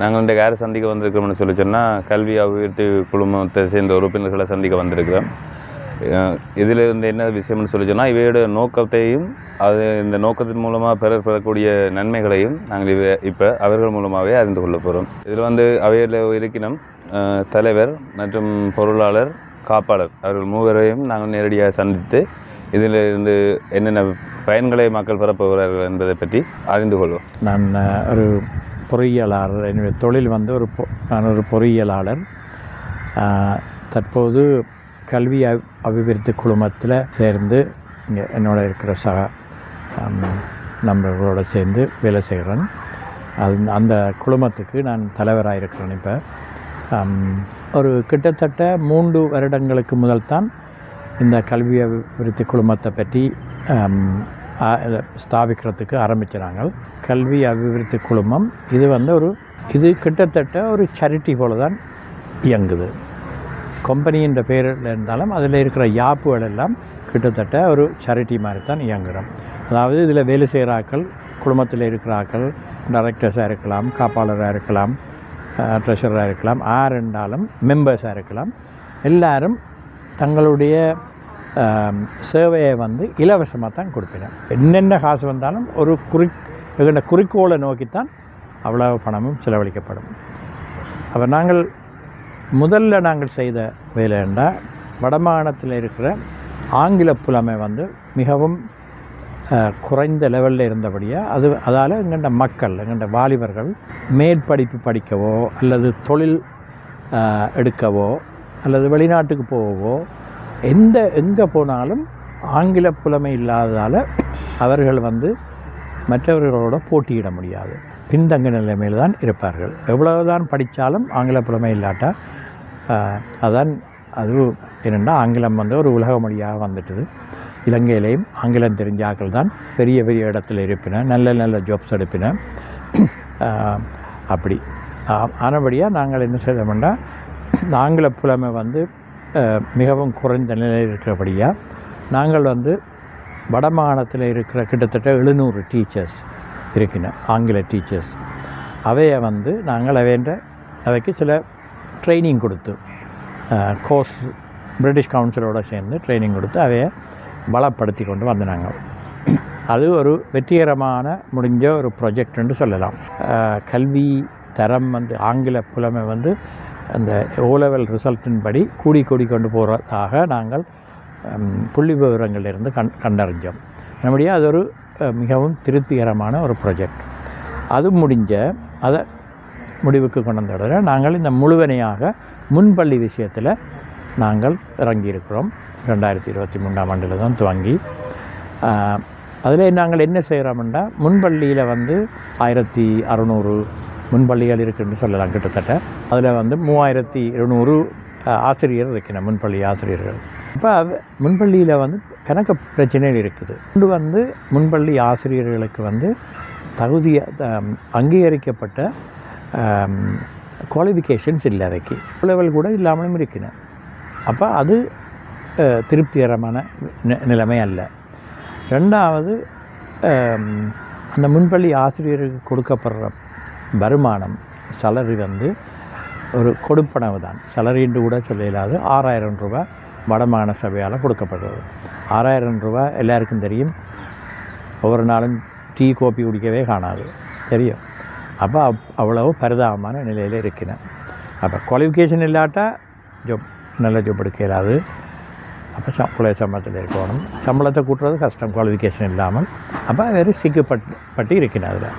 நாங்கள் இன்றைக்கு யாரை சந்திக்க வந்திருக்கிறோம்னு சொல்லி சொன்னால் கல்வி அபிவிருத்தி குழுமத்தை சேர்ந்த உறுப்பினர்களை சந்திக்க வந்திருக்கிறோம். இதில் இருந்து என்ன விஷயம்னு சொல்லி சொன்னால் இவையோட நோக்கத்தையும் அது இந்த நோக்கத்தின் மூலமாக பெறர் பெறக்கூடிய நன்மைகளையும் நாங்கள் இவ இப்போ அவர்கள் மூலமாகவே அறிந்து கொள்ள போகிறோம் இதில் வந்து அவையில் இருக்கினம் தலைவர் மற்றும் பொருளாளர் காப்பாளர் அவர்கள் மூவரையும் நாங்கள் நேரடியாக சந்தித்து இதில் இருந்து என்னென்ன பயன்களை மக்கள் பெறப்போகிறார்கள் என்பதை பற்றி அறிந்து கொள்வோம். நான் ஒரு பொறியியலாளர். என்னுடைய தொழில் வந்து ஒரு பொ- நான் ஒரு பொறியியலாளர். தற்போது கல்வி அபிவிருத்தி குழுமத்தில் சேர்ந்து இங்கே என்னோட இருக்கிற சக ஹம், சேர்ந்து வேலை செய்கிறேன் அது அந்த குழுமத்துக்கு நான் தலைவராக இருக்கிறேன் இப்போ. ஒரு கிட்டத்தட்ட மூன்று வருடங்களுக்கு முதல் தான் இந்த கல்வி அபிவிருத்தி குழுமத்தை பற்றி ஸ்தாபிக்கிறதுக்கு ஆரம்பிக்கிறாங்க. கல்வி அபிவிருத்தி குழுமம். இது வந்து ஒரு இது கிட்டத்தட்ட ஒரு சேரிட்டி போல தான் இயங்குது கம்பெனின்ற பேரில் இருந்தாலும் அதில் இருக்கிற யாப்புகள் எல்லாம் கிட்டத்தட்ட ஒரு சேரிட்டி மாதிரி தான் இயங்குகிறோம் அதாவது இதில் வேலை செய்கிற ஆட்கள் குடும்பத்தில் இருக்கிற ஆட்கள் டைரக்டர்ஸாக இருக்கலாம் காப்பாளராக இருக்கலாம் ட்ரெஷராக இருக்கலாம் ஆர் இருந்தாலும் மெம்பர்ஸாக இருக்கலாம். எல்லாரும் தங்களுடைய சேவையை வந்து இலவசமாக தான் கொடுப்பினேன் என்னென்ன காசு வந்தாலும் ஒரு குறி எங்கள்ட குறிக்கோளை நோக்கித்தான் அவ்வளவு பணமும் செலவழிக்கப்படும். அப்போ நாங்கள் முதல்ல நாங்கள் செய்த வேலை என்றால் வடமாகாணத்தில் இருக்கிற ஆங்கில புலமை வந்து மிகவும் குறைந்த லெவலில் இருந்தபடியாக அது அதால் எங்கள்ட மக்கள் எங்கள்ட வாலிபர்கள் மேற்படிப்பு படிக்கவோ அல்லது தொழில் எடுக்கவோ அல்லது வெளிநாட்டுக்கு போகவோ எந்த எங்கே போனாலும் ஆங்கில புலமை இல்லாததால் அவர்கள் வந்து மற்றவர்களோட போட்டியிட முடியாது. பின்தங்க நிலைமையில் தான் இருப்பார்கள். எவ்வளவுதான் படித்தாலும் ஆங்கில புலமை இல்லாட்டா அதான் அது என்னென்னா ஆங்கிலம் வந்து ஒரு உலக மொழியாக வந்துட்டது. இலங்கையிலையும் ஆங்கிலம் தெரிஞ்ச ஆட்கள் தான் பெரிய பெரிய இடத்துல இருப்பின நல்ல நல்ல ஜாப்ஸ் எடுப்பின. அப்படி. ஆனபடியாக நாங்கள் என்ன செய்தோம்னா ஆங்கில புலமை வந்து மிகவும் குறைந்த நிலையில் இருக்கிறபடியாக நாங்கள் வந்து வடமாகாணத்தில் இருக்கிற கிட்டத்தட்ட எழுநூறு டீச்சர்ஸ் இருக்கின ஆங்கில டீச்சர்ஸ் அவையை வந்து நாங்கள் அவைன்ற அவைக்கு சில ட்ரைனிங் கொடுத்து கோர்ஸ் பிரிட்டிஷ் கவுன்சிலோட சேர்ந்து ட்ரைனிங் கொடுத்து அவையை பலப்படுத்தி கொண்டு வந்தினாங்க. அது ஒரு வெற்றிகரமான முடிஞ்ச ஒரு ப்ரொஜெக்ட்னு சொல்லலாம். கல்வி தரம் வந்து ஆங்கில புலமை வந்து அந்த ஓ லெவல் ரிசல்ட்டின் படி கூடி கூடி கொண்டு போகிறதாக நாங்கள் புள்ளி விவரங்களிலிருந்து கண் கண்டறிஞ்சோம். நம்முடைய அது ஒரு மிகவும் திருப்திகரமான ஒரு ப்ராஜெக்ட் அது முடிஞ்ச அதை முடிவுக்கு கொண்டு வந்த உடனே நாங்கள் இந்த முழுவனையாக முன்பள்ளி விஷயத்தில் நாங்கள் இறங்கியிருக்கிறோம். ரெண்டாயிரத்தி இருபத்தி மூன்றாம் ஆண்டில் தான் துவங்கி. அதில் நாங்கள் என்ன செய்கிறோம்னா முன்பள்ளியில் வந்து ஆயிரத்தி அறநூறு முன்பள்ளிகள் இருக்குன்னு சொல்லலாம் கிட்டத்தட்ட. அதில் வந்து மூவாயிரத்தி இருநூறு ஆசிரியர் இருக்கணும் முன்பள்ளி ஆசிரியர்கள். இப்போ முன்பள்ளியில் வந்து கணக்கு பிரச்சனைகள் இருக்குது. கொண்டு வந்து முன்பள்ளி ஆசிரியர்களுக்கு வந்து தகுதிய அங்கீகரிக்கப்பட்ட குவாலிஃபிகேஷன்ஸ் இல்லை அதைக்கு. லெவல் கூட இல்லாமலும் இருக்கணும் அப்போ அது திருப்திகரமான நிலைமை அல்ல. ரெண்டாவது அந்த முன்பள்ளி ஆசிரியருக்கு கொடுக்கப்படுற வருமானம் சலரி வந்து ஒரு கொடுப்பனவு தான். salary என்று கூட சொல்ல இயலாது ஆறாயிரம் ரூபாய் வடமாகாண சபையால் கொடுக்கப்படுறது ஆறாயிரம் ரூபாய் எல்லாருக்கும் தெரியும். ஒவ்வொரு நாளும் டீ கோப்பி குடிக்கவே காணாது. தெரியும். அப்போ அவ் அவ்வளவு பரிதாபமான நிலையில் இருக்கிறேன். அப்போ குவாலிஃபிகேஷன் இல்லாட்டா ஜப் நல்ல ஜப் எடுக்க இயலாது அப்போ பழைய சம்பளத்தில் இருக்கணும். சம்பளத்தை கூட்டுறது கஷ்டம் குவாலிஃபிகேஷன் இல்லாமல். அப்போ வேறு சிக்கப்பட்டு பட்டு இருக்கிறேன் அதில்.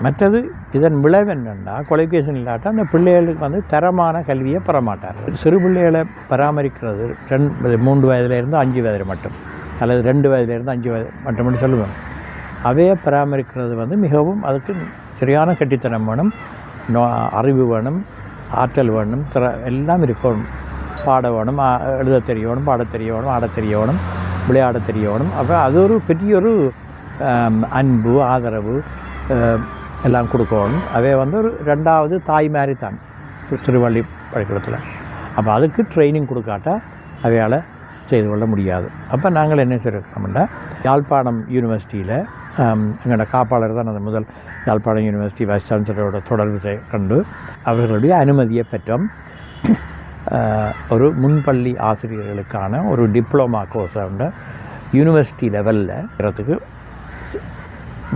மற்றது இதன் விளைவு என்னென்னா குவாலிஃபிகேஷன் இல்லாட்டா அந்த பிள்ளைகளுக்கு வந்து தரமான கல்வியை பெறமாட்டார் சிறு பிள்ளைகளை பராமரிக்கிறது ரெண்டு மூன்று வயதுலேருந்து அஞ்சு வயது மட்டும் அல்லது ரெண்டு வயதுலேருந்து அஞ்சு வயது மட்டும்னு சொல்லுவேன் அவையை பராமரிக்கிறது வந்து மிகவும் அதுக்கு சரியான கட்டித்தனம் வேணும் நோ அறிவு வேணும் ஆற்றல் வேணும் திற எல்லாம் இருக்கணும். பாட வேணும் எழுத தெரியணும் பாட தெரியணும் ஆட தெரியணும் விளையாட தெரியணும் அப்போ அது ஒரு பெரிய ஒரு அன்பு ஆதரவு எல்லாம் கொடுக்கணும். அவை வந்து ஒரு ரெண்டாவது தாய் மாதிரி தான் திருவள்ளி பள்ளிக்கூடத்தில். அப்போ அதுக்கு ட்ரைனிங் கொடுக்காட்டா அவையால் செய்து கொள்ள முடியாது. அப்போ நாங்கள் என்ன செய்யறோம்னா யாழ்ப்பாணம் யூனிவர்சிட்டியில் எங்களோட காப்பாளர் தான் அந்த முதல் யாழ்ப்பாணம் யூனிவர்சிட்டி வைஸ் சான்சலரோட தொடர்பு கண்டு அவர்களுடைய அனுமதியை பெற்றோம். ஒரு முன்பள்ளி ஆசிரியர்களுக்கான ஒரு டிப்ளமா கோர்ஸ் உண்டு யூனிவர்சிட்டி லெவலில் இருக்கிறதுக்கு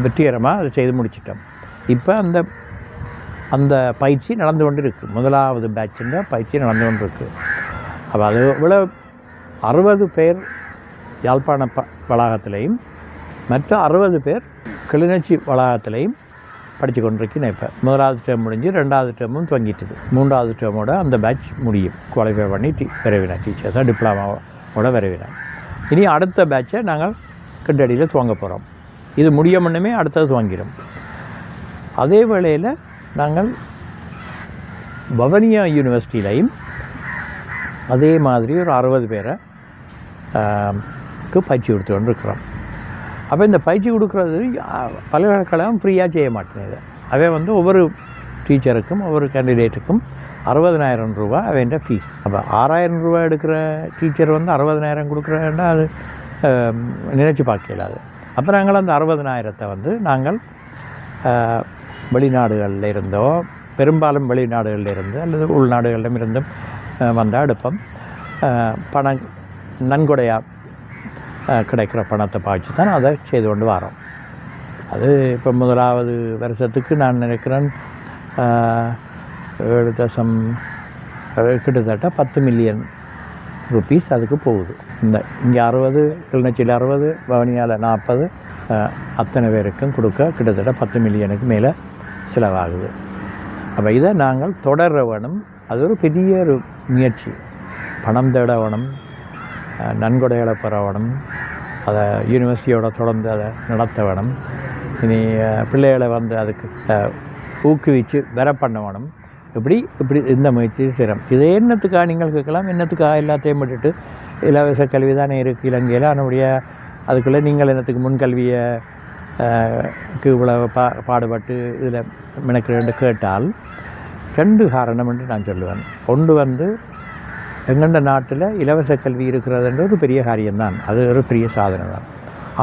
வெற்றிகரமாக அதை செய்து முடிச்சிட்டோம். இப்போ அந்த அந்த பயிற்சி நடந்து கொண்டு இருக்குது முதலாவது பேட்சிൻ്റെ பயிற்சி நடந்து கொண்டு இருக்குது அப்போ அது இவ்வளோ அறுபது பேர் யாழ்ப்பாண ப வளாகத்திலையும் மற்ற அறுபது பேர் கிளிநொச்சி வளாகத்திலையும் படித்து கொண்டிருக்கேன் இப்போ. முதலாவது டேர்ம் முடிஞ்சு ரெண்டாவது டேர்மும் துவங்கிட்டுது. மூன்றாவது டேர்மோட அந்த பேட்ச் முடியும். குவாலிஃபை பண்ணி டீ விரைவினா டீச்சர்ஸாக டிப்ளமாவோட விரைவினா இனி அடுத்த பேட்சை நாங்கள் கிட்டடியில் துவங்க போகிறோம் இது முடிய முன்னமே அடுத்தது துவங்கிடும். அதே வேளையில் நாங்கள் பவனியா யூனிவர்சிட்டியிலையும் அதே மாதிரி ஒரு அறுபது பேரை க்கு பயிற்சி கொடுத்து கொண்டிருக்கிறோம். அப்போ இந்த பயிற்சி கொடுக்குறது பல்கலைக்கழகம் ஃப்ரீயாக செய்ய மாட்டேங்குது. அவை வந்து ஒவ்வொரு டீச்சருக்கும் ஒவ்வொரு கேண்டிடேட்டுக்கும் அறுபதனாயிரம் ரூபா அவன் ஃபீஸ் அப்போ ஆறாயிரம் ரூபா எடுக்கிற டீச்சர் வந்து அறுபதனாயிரம் கொடுக்குறேன்னா அது நினச்சி பார்க்கலாது. பார்க்க அப்போ நாங்கள் அந்த அறுபதனாயிரத்தை வந்து நாங்கள் வெளிநாடுகளில் இருந்தோ பெரும்பாலும் வெளிநாடுகளில் இருந்து அல்லது உள்நாடுகளிலும் இருந்தும் வந்தால் எடுப்போம் பணம் நன்கொடையாக கிடைக்கிற பணத்தை பாய்ச்சி தான் அதை செய்து கொண்டு வரோம். அது இப்போ முதலாவது வருஷத்துக்கு நான் நினைக்கிறேன் ஏழு தசம் கிட்டத்தட்ட பத்து மில்லியன் ருபீஸ் அதுக்கு போகுது. இந்த இங்கே அறுபது கிளிநொச்சியில் அறுபது பவனியால் நாற்பது அத்தனை பேருக்கும் கொடுக்க கிட்டத்தட்ட பத்து மில்லியனுக்கு மேலே செலவாகுது. அப்போ இதை நாங்கள் தொடர வேணும் அது ஒரு பெரிய ஒரு முயற்சி. பணம் தேட வேணும் நன்கொடைகளை பெற வேணும் அதை யூனிவர்சிட்டியோட தொடர்ந்து அதை நடத்த வேணும் இனி பிள்ளைகளை வந்து அதுக்கு ஊக்குவித்து ஊக்குவிச்சு வர பண்ண வேணும் இப்படி இப்படி இந்த முயற்சி செய்கிறோம் இதே என்னத்துக்காக நீங்கள் கேட்கலாம். என்னத்துக்காக எல்லாத்தையும் விட்டுட்டு இலவச கல்வி தானே இருக்குது இலங்கையில் அதனுடைய அதுக்குள்ளே நீங்கள் என்னத்துக்கு முன்கல்வியை இவ்வளவு பா பாடுபட்டு இதில் மெனக்கிறேன்னு கேட்டால் ரெண்டு காரணம் என்று நான் சொல்லுவேன். ஒன்று வந்து எங்கண்ட நாட்டில் இலவச கல்வி இருக்கிறதுன்ற ஒரு பெரிய காரியம்தான். அது ஒரு பெரிய சாதனை தான்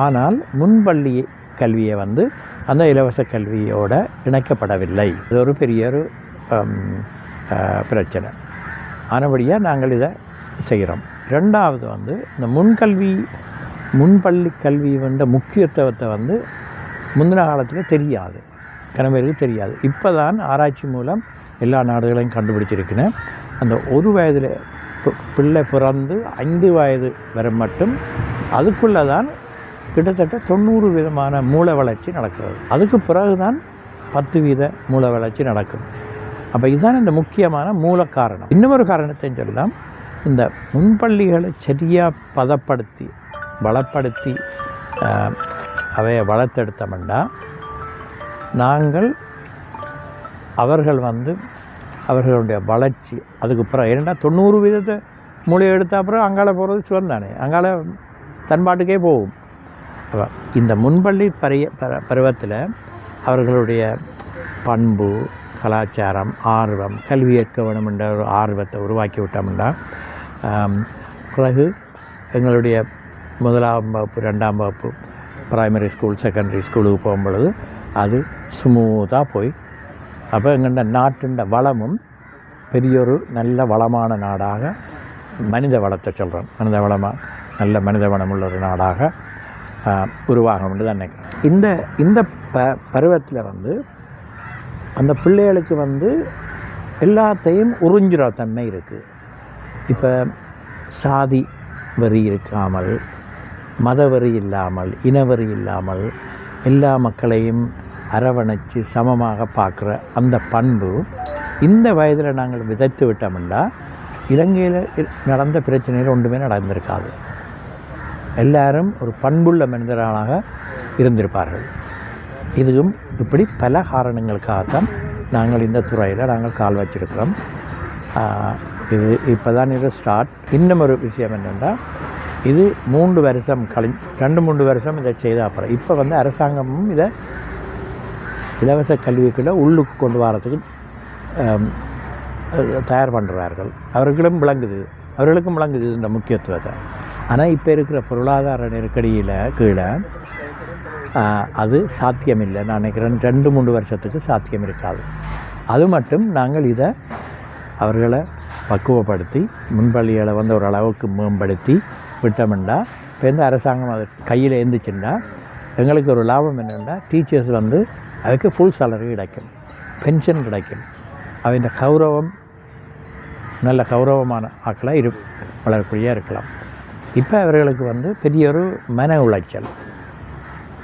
ஆனால் முன்பள்ளி கல்வியை வந்து அந்த இலவச கல்வியோட இணைக்கப்படவில்லை. இது ஒரு பெரிய ஒரு பிரச்சனை. ஆனபடியாக நாங்கள் இதை செய்கிறோம். ரெண்டாவது வந்து இந்த முன்கல்வி முன்பள்ளி கல்வி வந்த முக்கியத்துவத்தை வந்து முந்தின காலத்தில் தெரியாது. கணவருக்கு தெரியாது. இப்போ தான் ஆராய்ச்சி மூலம் எல்லா நாடுகளையும் கண்டுபிடிச்சிருக்கிறேன் அந்த ஒரு வயதில் பிள்ளை பிறந்து ஐந்து வயது வரை மட்டும் அதுக்குள்ளே தான் கிட்டத்தட்ட தொண்ணூறு விதமான மூளை வளர்ச்சி நடக்கிறது. அதுக்கு பிறகு தான் பத்து வீத மூளை வளர்ச்சி நடக்கும். அப்போ இதுதான் இந்த முக்கியமான மூல காரணம். இன்னொரு காரணத்தையும் சொல்லலாம். இந்த முன்பள்ளிகளை சரியாக பதப்படுத்தி வளப்படுத்தி அவையை வளர்த்தெடுத்தோம்னா நாங்கள் அவர்கள் வந்து அவர்களுடைய வளர்ச்சி அதுக்கு அப்புறம் ஏன்னா தொண்ணூறு வீதத்தை மூளை எடுத்த அப்புறம் அங்கால போகிறது சுவன் தானே. அங்கால தன்பாட்டுக்கே போகும். இந்த முன்பள்ளி பரிய பருவத்தில் அவர்களுடைய பண்பு கலாச்சாரம் ஆர்வம் கல்வி ஏற்க வேணும் என்ற ஒரு ஆர்வத்தை உருவாக்கி விட்டோம்னா பிறகு எங்களுடைய முதலாம் வகுப்பு ரெண்டாம் வகுப்பு ப்ரைமரி ஸ்கூல் செகண்டரி ஸ்கூலுக்கு போகும்பொழுது அது ஸ்மூத்தாக போய். அப்போ எங்கள்ட நாட்டுண்ட வளமும் பெரியொரு நல்ல வளமான நாடாக மனித வளத்தை சொல்கிறோம் மனித வளமாக நல்ல மனித வளமுள்ள ஒரு நாடாக ஆஹ், உருவாகும்னு தான் நினைக்கிறேன் இந்த இந்த ப பருவத்தில் வந்து அந்த பிள்ளைகளுக்கு வந்து எல்லாத்தையும் உறிஞ்சுற தன்மை இருக்குது இப்போ சாதி வரி இருக்காமல் மதவெறி இல்லாமல் இனவெறி இல்லாமல் எல்லா மக்களையும் அரவணைச்சு சமமாக பார்க்குற அந்த பண்பு இந்த வயதில் நாங்கள் விதைத்து விட்டோம்னா இலங்கையில் நடந்த பிரச்சனைகள் ஒன்றுமே நடந்திருக்காது. எல்லாரும் ஒரு பண்புள்ள மனிதர்களாக இருந்திருப்பார்கள். இதுவும் இப்படி பல காரணங்களுக்காகத்தான் நாங்கள் இந்த துறையில் நாங்கள் கால் வச்சிருக்கிறோம். இது இப்போ தான் இது ஸ்டார்ட் இன்னும் ஒரு விஷயம் என்னென்னா இது மூன்று வருஷம் கழி ரெண்டு மூன்று வருஷம் இதை செய்த அப்புறம். இப்போ வந்து அரசாங்கமும் இதை இலவச கல்விக்குள்ளே உள்ளுக்கு கொண்டு வரதுக்கு தயார் பண்ணுறார்கள் அவர்களும் விளங்குது அவர்களுக்கும் விளங்குது இந்த முக்கியத்துவத்தை. ஆனால் இப்போ இருக்கிற பொருளாதார நெருக்கடியில் கீழே அது சாத்தியமில்லை. நான் நினைக்கிறேன் ரெண்டு மூன்று வருஷத்துக்கு சாத்தியம் இருக்காது. அது மட்டும் நாங்கள் இதை அவர்களை பக்குவப்படுத்தி முன்பள்ளிகளை வந்து ஓரளவுக்கு மேம்படுத்தி விட்டோம்னா இப்போ எந்த அரசாங்கம் அது கையில் எழுந்துச்சுன்னா எங்களுக்கு ஒரு லாபம் என்னென்னா டீச்சர்ஸ் வந்து அதுக்கு ஃபுல் சேலரி கிடைக்கும். பென்ஷன் கிடைக்கும். அவன் கௌரவம் நல்ல கௌரவமான ஆக்களாக இரு வளரக்கூடிய இருக்கலாம். இப்போ அவர்களுக்கு வந்து பெரிய ஒரு மன உளைச்சல்.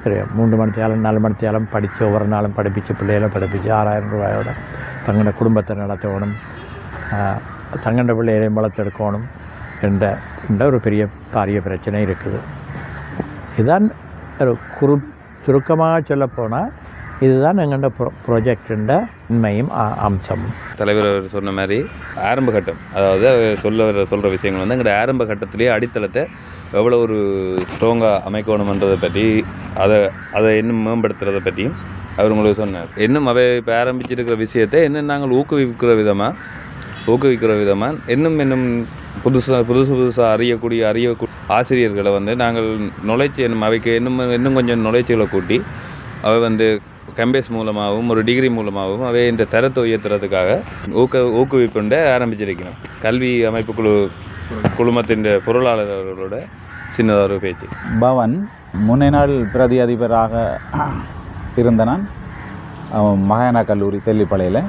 சரியா மூன்று மணித்தாலும் நாலு மணித்தாலும் படித்து ஒவ்வொரு நாளும் படிப்பிச்சு பிள்ளைகளை படிப்பிச்சு ஆறாயிரம் ரூபாயோட தங்களோட குடும்பத்தை நடத்தணும். தங்கண்ட தங்களோட பிள்ளைகளையும் வளர்த்தெடுக்கணும். என்ற என்ற ஒரு பெரிய பாரிய பிரச்சனை இருக்குது. இதுதான் ஒரு குறு சுருக்கமாக சொல்லப்போனால் இதுதான் எங்கள்ட ப்ரொ ப்ரொஜெக்டுன்ற உண்மையும் அம்சம். தலைவர் அவர் சொன்ன மாதிரி ஆரம்ப கட்டம் அதாவது சொல்ல வர சொல்கிற விஷயங்கள் வந்து எங்களோட ஆரம்ப கட்டத்திலேயே அடித்தளத்தை எவ்வளோ ஒரு ஸ்ட்ராங்காக அமைக்கணுமன்றதை பற்றி அதை அதை இன்னும் மேம்படுத்துறதை பற்றியும் அவர் உங்களுக்கு சொன்னார். இன்னும் அவை இப்போ ஆரம்பிச்சிருக்கிற விஷயத்தை இன்னும் நாங்கள் ஊக்குவிக்கிற விதமாக ஊக்குவிக்கிற விதமாக இன்னும் இன்னும் புதுசாக புதுசு புதுசாக அறியக்கூடிய அறிய ஆசிரியர்களை வந்து நாங்கள் நுழைச்சி என்னும் அவைக்கு இன்னும் இன்னும் கொஞ்சம் நுழைச்சிகளை கூட்டி அவை வந்து கம்பேஸ் மூலமாகவும் ஒரு டிகிரி மூலமாகவும் அவை இந்த தரத்தை உயர்த்துறதுக்காக ஊக்க ஊக்குவிப்புண்ட ஆரம்பிச்சிருக்கணும் கல்வி அமைப்பு குழு குழுமத்தின் பொருளாளர் அவர்களோட சின்னதாக ஒரு பேச்சு. பவன் முன்னே நாள் பிரதி அதிபராக இருந்த நான் அஹ், கல்லூரி தெல்லிப்பளையில்.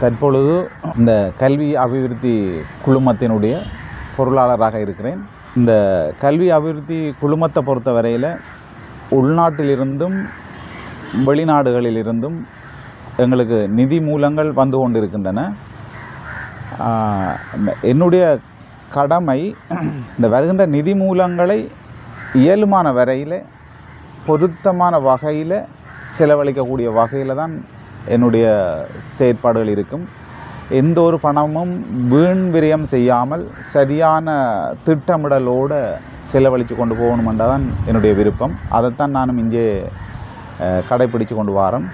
தற்பொழுது இந்த கல்வி அபிவிருத்தி குழுமத்தினுடைய பொருளாளராக இருக்கிறேன். இந்த கல்வி அபிவிருத்தி குழுமத்தை பொறுத்த வரையில் உள்நாட்டிலிருந்தும் வெளிநாடுகளிலிருந்தும் எங்களுக்கு நிதி மூலங்கள் வந்து கொண்டிருக்கின்றன. என்னுடைய கடமை இந்த வருகின்ற நிதி மூலங்களை இயலுமான வரையில் பொருத்தமான வகையில் செலவழிக்கக்கூடிய வகையில் தான் என்னுடைய செயற்பாடுகள் இருக்கும். எந்த ஒரு பணமும் வீண் விரயம் செய்யாமல் சரியான திட்டமிடலோடு செலவழித்து கொண்டு போகணுமென்றதான் என்னுடைய விருப்பம். அதைத்தான் நானும் இங்கே கடைப்பிடித்து கொண்டு வரேன்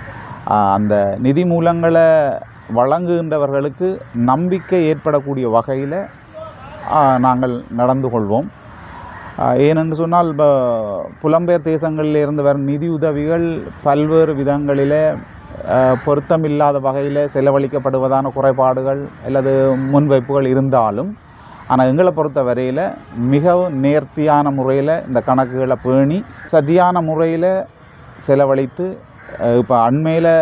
அந்த நிதி மூலங்களை வழங்குகின்றவர்களுக்கு நம்பிக்கை ஏற்படக்கூடிய வகையில் நாங்கள் நடந்து கொள்வோம். ஏனென்று சொன்னால் இப்போ புலம்பெயர் தேசங்களில் இருந்து வரும் நிதி உதவிகள் பல்வேறு விதங்களிலே பொருத்தம் பொருத்தமில்லாத வகையில் செலவழிக்கப்படுவதான குறைபாடுகள் அல்லது முன்வைப்புகள் இருந்தாலும் ஆனால் எங்களை பொறுத்த வரையில் மிகவும் நேர்த்தியான முறையில் இந்த கணக்குகளை பேணி சரியான முறையில் செலவழித்து இப்போ அண்மையில்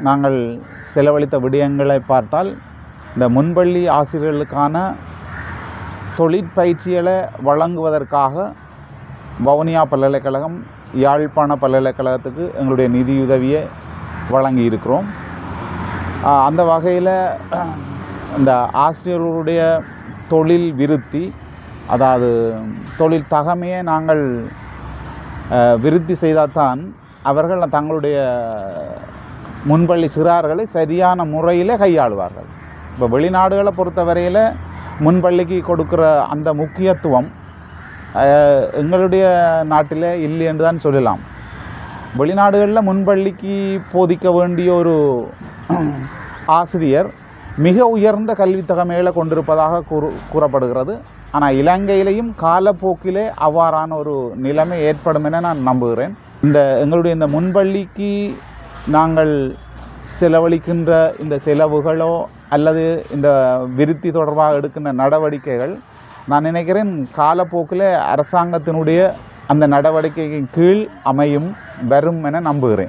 நாங்கள் செலவழித்த விடயங்களை பார்த்தால் இந்த முன்பள்ளி ஆசிரியர்களுக்கான தொழிற்பயிற்சிகளை வழங்குவதற்காக வவுனியா பல்கலைக்கழகம் யாழ்ப்பாண பல்கலைக்கழகத்துக்கு எங்களுடைய நிதியுதவியை வழங்கி இருக்கிறோம் அந்த வகையில் இந்த ஆசிரியர்களுடைய தொழில் விருத்தி அதாவது தொழில் தகமையை நாங்கள் விருத்தி செய்தால்தான் அவர்கள் தங்களுடைய முன்பள்ளி சிறார்களை சரியான முறையில் கையாளுவார்கள். இப்போ வெளிநாடுகளை பொறுத்தவரையில் முன்பள்ளிக்கு கொடுக்குற அந்த முக்கியத்துவம் எங்களுடைய நாட்டில் இல்லை என்று தான் சொல்லலாம். வெளிநாடுகளில் முன்பள்ளிக்கு போதிக்க வேண்டிய ஒரு ஆசிரியர் மிக உயர்ந்த கல்வித் கொண்டிருப்பதாக கூறு கூறப்படுகிறது. ஆனால் இலங்கையிலையும் காலப்போக்கிலே அவ்வாறான ஒரு நிலைமை ஏற்படும் என நான் நம்புகிறேன். இந்த எங்களுடைய இந்த முன்பள்ளிக்கு நாங்கள் செலவழிக்கின்ற இந்த செலவுகளோ அல்லது இந்த விருத்தி தொடர்பாக எடுக்கின்ற நடவடிக்கைகள் நான் நினைக்கிறேன் காலப்போக்கில் அரசாங்கத்தினுடைய அந்த நடவடிக்கையின் கீழ் அமையும் வரும் என நம்புகிறேன்.